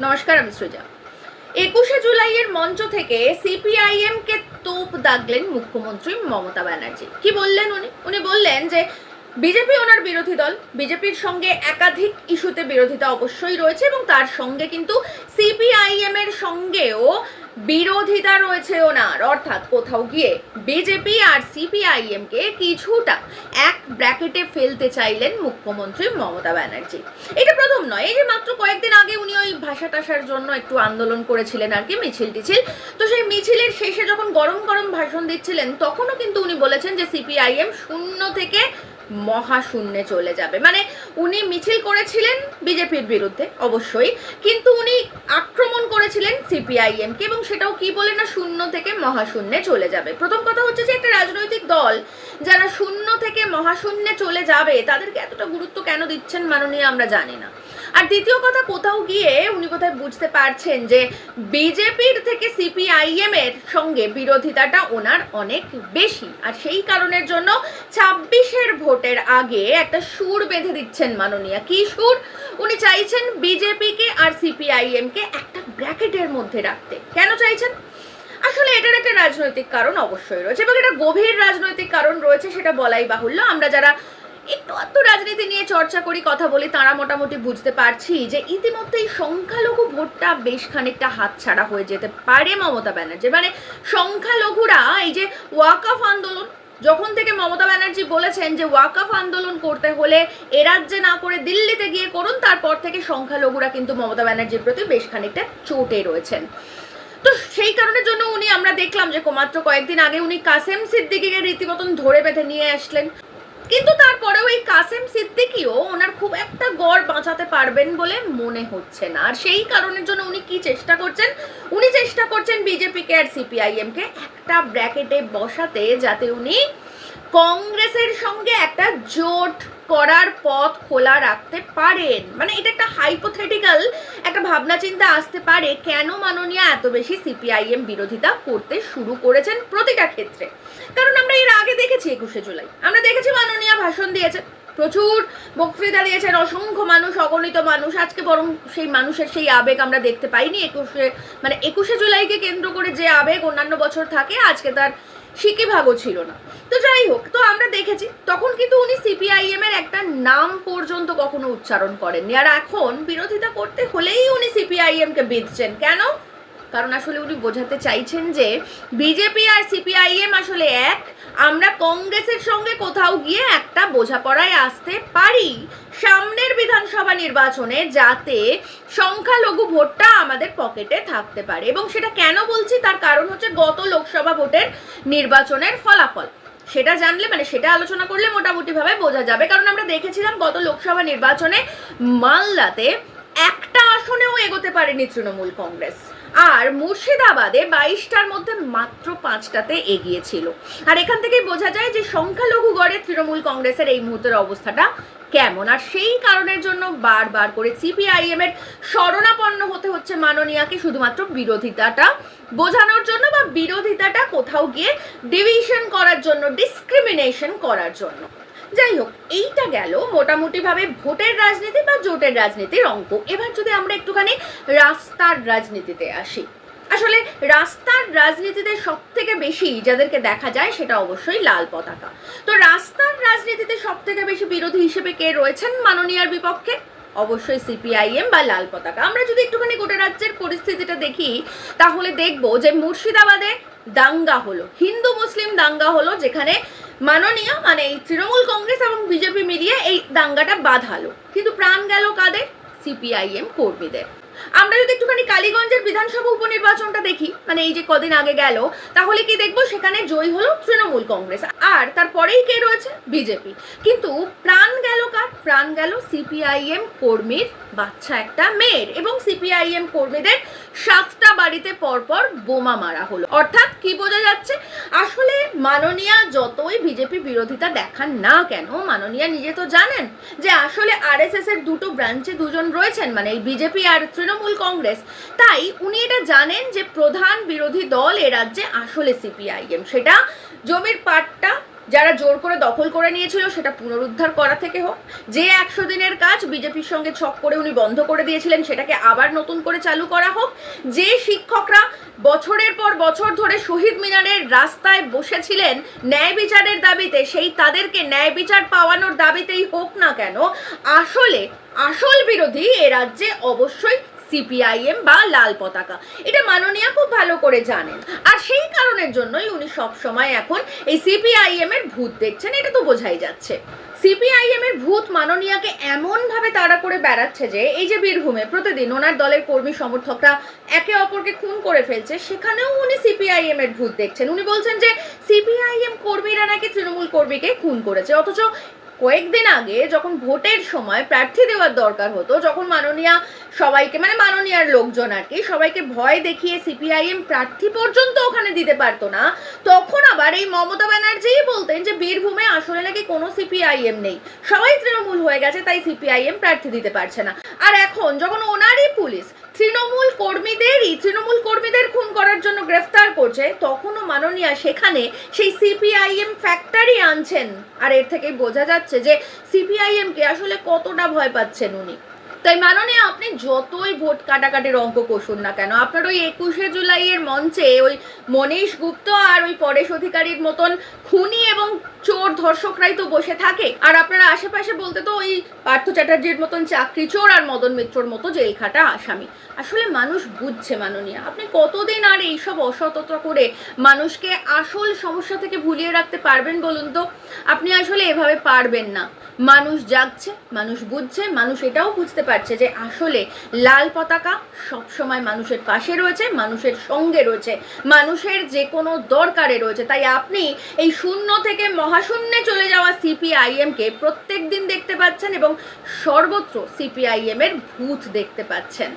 নমস্কার, আমি সৃজা। একুশে জুলাইয়ের মঞ্চ থেকে সিপিআইএম কে তোপ দাগলেন মুখ্যমন্ত্রী মমতা ব্যানার্জি। কি বললেন উনি? উনি বললেন যে বিজেপি ওনার বিরোধী দল। বিজেপির সঙ্গে একাধিক ইস্যুতে বিরোধিতা অবশ্যই রয়েছে এবং তার সঙ্গে কিন্তু সিপিআইএম এর সঙ্গেও বিরোধিতা রয়েছে ওনার। অর্থাৎ কোথাও গিয়ে বিজেপি আর সিপিআইএম কে কিছুটা এক ব্র্যাকেটে ফেলতে চাইলেন মুখ্যমন্ত্রী মমতা ব্যানার্জি। এটা প্রথম নয়, এই যে মাত্র কয়েকদিন আগে উনি ওই ভাষা টাষার জন্য একটু আন্দোলন করেছিলেন আর কি, মিছিল টিছিল। তো সেই মিছিলের শেষে যখন গরম গরম ভাষণ দিচ্ছিলেন, তখনও কিন্তু উনি বলেছেন যে সিপিআইএম শূন্য থেকে মহাশূন্যে চলে যাবে। মানে উনি মিছিল করেছিলেন বিজেপির বিরুদ্ধে, অবশ্যই। কিন্তু উনি আক্রমণ করেছিলেন সিপিআইএমকে এবং সেটাও কি বলে না শূন্য থেকে মহাশূন্যে চলে যাবে। প্রথম কথা হচ্ছে যে একটা রাজনৈতিক দল যারা শূন্য থেকে মহাশূন্যে চলে যাবে, তাদেরকে এতটা গুরুত্ব কেন দিচ্ছেন মাননীয় আমরা জানি না। আর দ্বিতীয় কথা, কোথাও গিয়ে উনি কোথায় বুঝতে পারছেন যে বিজেপির থেকে সিপিআইএম এর সঙ্গে বিরোধিতাটা ওনার অনেক বেশি। আর সেই কারণের জন্য ছাব্বিশের ভোটের আগে একটা সুর বেঁধে দিচ্ছেন মাননীয়া। কি সুর? উনি চাইছেন বিজেপিকে আর সিপিআইএম কে একটা ব্র্যাকেটের মধ্যে রাখতে। কেন চাইছেন? আসলে এটার একটা রাজনৈতিক কারণ অবশ্যই রয়েছে এবং এটা গভীর রাজনৈতিক কারণ রয়েছে, সেটা বলাই বাহুল্য। আমরা যারা একটু আধটু রাজনীতি নিয়ে চর্চা করি, কথা বলি, তারা মোটামুটি বুঝতে পারছি যে ইতিমধ্যেই সংখ্যালঘু ভোটটা বেশ খানিকটা হাতছাড়া হয়ে যেতে পারে মমতা ব্যানার্জি মানে সংখ্যালঘুরা এই যে ওয়াকফ আন্দোলন, যখন থেকে মমতা ব্যানার্জি বলেছেন যে ওয়াকফ আন্দোলন করতে হলে এ রাজ্যে না করে দিল্লিতে গিয়ে করুন, তারপর থেকে সংখ্যালঘুরা কিন্তু মমতা ব্যানার্জির প্রতি বেশ খানিকটা চোটে রয়েছেন। তো সেই কারণের জন্য উনি, আমরা দেখলাম যে মাত্র কয়েকদিন আগে উনি কাসেম সিদ্দিকিকে রীতিমতন ধরে বেঁধে নিয়ে আসলেন। কিন্তু তারপরেও এই কাসেম সিদ্দিকিও ওনার খুব একটা গড় বাঁচাতে পারবেন বলে মনে হচ্ছে না। আর সেই কারণের জন্য উনি কি চেষ্টা করছেন? উনি চেষ্টা করছেন বিজেপিকে আর সিপিআইএমকে একটা ব্র্যাকেটে বসাতে যাতে উনি কংগ্রেসের সঙ্গে একটা জোট করার পথ খোলা রাখতে পারেন। মানে এটা একটা হাইপোথেটিক্যাল একটা ভাবনা চিন্তা আসতে পারে, কেন মাননীয় এত বেশি সিপিআইএম বিরোধিতা করতে শুরু করেছেন প্রতিটা ক্ষেত্রে? কারণ আমরা এর আগে দেখেছি একুশে জুলাই। আমরা দেখেছি মাননীয় ভাষণ দিয়েছে প্রচুর বক্তৃতা দিয়েছেন, অসংখ্য মানুষ, অগণিত মানুষ। আজকে বরং সেই মানুষের সেই আবেগ আমরা দেখতে পাইনি। একুশে মানে একুশে জুলাইকে কেন্দ্র করে যে আবেগ অন্যান্য বছর থাকে, আজকে তার সিকি ভাগও ছিল না। তো যাই হোক, তো আমরা দেখেছি, তখন কিন্তু উনি সিপিআইএম এর একটা নাম পর্যন্ত কখনো উচ্চারণ করেননি। আর এখন বিরোধিতা করতে হলেই উনি সিপিআইএম কে বিধছেন। কেন? কারণ আসলে উনি বোঝাতে চাইছেন যে বিজেপি আর সিপিআইএম আসলে এক। আমরা কংগ্রেসের সঙ্গে কোথাও গিয়ে একটা বোঝাপড়ায় আসতে পারি। সামনের বিধানসভা নির্বাচনে যাতে সংখ্যালঘু ভোটটা আমাদের পকেটে থাকতে পারে। এবং সেটা কেন বলছি? তার কারণ হচ্ছে গত লোকসভা ভোটের নির্বাচনের ফলাফল। সেটা জানলে মানে সেটা আলোচনা করলে মোটামুটিভাবে বোঝা যাবে। কারণ আমরা দেখেছিলাম গত লোকসভা নির্বাচনে মালদাতে একটা আসনেও এগোতে পারেনি তৃণমূল কংগ্রেস। আর মুর্শিদাবাদে বাইশটার মধ্যে মাত্র পাঁচটাতে এগিয়েছিল। আর এখান থেকেই বোঝা যায় যে সংখ্যালঘু গড়ে তৃণমূল কংগ্রেসের এই মুহূর্তের অবস্থাটা কেমন। আর সেই কারণের জন্য বারবার করে সিপিআইএম এর শরণাপন্ন হতে হচ্ছে মাননীয়াকে শুধুমাত্র বিরোধিতাটা বোঝানোর জন্য বা বিরোধিতাটা কোথাও গিয়ে ডিভিশন করার জন্য, ডিসক্রিমিনেশন করার জন্য। যাই হোক, এইটা গেল মোটামুটিভাবে ভোটের রাজনীতি বা জোটের রাজনীতির অঙ্ক। এবার যদি আমরা একটুখানি রাস্তার রাজনীতিতে আসি। আসলে রাস্তার রাজনীতিতে সব থেকে বেশি যাদেরকে দেখা যায় সেটা অবশ্যই লাল পতাকা। তো রাস্তার রাজনীতিতে সব থেকে বেশি বিরোধী হিসেবে কে রয়েছেন মাননীয়ার বিপক্ষে? অবশ্যই সিপিআইএম বা লাল পতাকা। আমরা যদি একটুখানি গোটা রাজ্যের পরিস্থিতিটা দেখি, তাহলে দেখব যে মুর্শিদাবাদে দাঙ্গা হলো। হিন্দু, মুসলিম দাঙ্গা হলো, যেখানে মাননীয় মানে এই তৃণমূল কংগ্রেস এবং বিজেপি মিলিয়ে এই দাঙ্গাটা বাঁধালো। কিন্তু প্রাণ গেল কাদের? সিপিআইএম কর্মীদের। আমরা যদি একটুখানি কালীগঞ্জের বিধানসভা উপনির্বাচনটা দেখি মানে এই যে কদিন আগে গেল, তাহলে কি দেখব সেখানে জয়ী হলো তৃণমূল কংগ্রেস। আর তারপরেই কে রয়েছে? বিজেপি। কিন্তু প্রাণ গেল কার? প্রাণ গেল সিপিআইএম কর্মীর বাচ্চা একটা মেয়ের এবং সিপিআইএম কর্মীদের সাতটা বাড়িতে পরপর বোমা মারা হলো। অর্থাৎ কি বোঝা যাচ্ছে? মাননীয়া যতই বিজেপি বিরোধিতা দেখান না কেন, মাননীয়া নিজে তো জানেন যে আসলে আরএসএস এর দুটো ব্রাঞ্চে দুজন রয়েছেন মানে এই বিজেপি আর তৃণমূল কংগ্রেস। তাই উনি এটা জানেন যে প্রধান বিরোধী দল এ রাজ্যে আসলে সিপিআইএম সেটা জমির পাট্টা যারা জোর করে দখল করে নিয়েছিল, সেটা পুনরুদ্ধার করা থেকে হোক। যে একশো দিনের কাজ বিজেপির সঙ্গে ছক করে উনি বন্ধ করে দিয়েছিলেন, সেটাকে আবার নতুন করে চালু করা হোক। যে শিক্ষকরা বছরের পর বছর ধরে শহীদ মিনারের রাস্তায় বসেছিলেন ন্যায় বিচারের দাবিতে। সেই তাদেরকে ন্যায় বিচার পাওয়ানোর দাবিতেই হোক না কেন, আসলে, আসল বিরোধী এ রাজ্যে অবশ্যই সিপিআইএম বা লাল পতাকা। এটা মাননীয়া খুব ভালো করে জানেন। আর সেই কারণের জন্যই উনি সব সময় এখন এই সিপিআইএম এর ভূত দেখছেন, এটা তো বোঝাই যাচ্ছে। সিপিআইএম এর ভূত মাননীয়াকে এমন ভাবে তাড়া করে বেড়াচ্ছে যে, এই যে বীরভূমে প্রতিদিন ওনার দলের কর্মী সমর্থকরা একে অপরকে খুন করে ফেলছে, সেখানেও উনি সিপিআইএম এর ভূত দেখছেন। উনি বলছেন যে সিপিআইএম কর্মীরা নাকি তৃণমূল কর্মীকে খুন করেছে, অথচ কয়েকদিন আগে যখন ভোটের সময় প্রার্থী দেওয়ার দরকার হতো, যখন মাননীয়া সবাইকে মানে মাননীয়ার লোকজন আর কি, সবাইকে ভয় দেখিয়ে সিপিআইএম প্রার্থী পর্যন্ত ওখানে দিতে পারতো না, তখন আবার এই মমতা ব্যানার্জিই বলতেন যে বীরভূমে আসলে নাকি কোনো সিপিআইএম নেই। সবাই তৃণমূল হয়ে গেছে, তাই সিপিআইএম প্রার্থী দিতে পারছে না। আর এখন যখন ওনারই পুলিশ তৃণমূল কর্মীদেরই, তৃণমূল কর্মীদের খুন করার জন্য গ্রেফতার করছে, তখনও মাননীয়া সেখানে সেই সিপিআইএম ফ্যাক্টরি আনছেন। আর এর থেকেই বোঝা যাচ্ছে যে সিপিআইএম কে আসলে কতটা ভয় পাচ্ছেন উনি। তাই মাননীয় আপনি যতই ভোট কাটাকাটির অঙ্ক কষুন না কেন, আপনার ওই একুশে জুলাইয়ের মঞ্চে ওই মনীষ গুপ্ত আর ওই পরেশ অধিকারীর মতন খুনি এবং চোর ধর্ষকরাই তো বসে থাকে। আর আপনারা আশেপাশে বলতে তো ওই পার্থ চ্যাটার্জির মতন চাকরি চোর আর মদন মিত্রর মতো জেল খাটা আসামি। আসলে মানুষ বুঝছে মাননীয়, আপনি কতদিন আর এইসব অসততা করে মানুষকে আসল সমস্যা থেকে ভুলিয়ে রাখতে পারবেন বলুন তো? আপনি আসলে এভাবে পারবেন না। মানুষ জাগছে, মানুষ বুঝছে, মানুষ এটাও বুঝতে পারছে যে আসলে লাল পতাকা সবসময় মানুষের পাশে রয়েছে, মানুষের সঙ্গে রয়েছে, মানুষের যে কোনো দরকারে রয়েছে। তাই আপনি এই শূন্য থেকে মহাশূন্যে চলে যাওয়া সিপিআইএমকে প্রত্যেক দিন দেখতে পাচ্ছেন এবং সর্বত্র সিপিআইএম এর ভূত দেখতে পাচ্ছেন।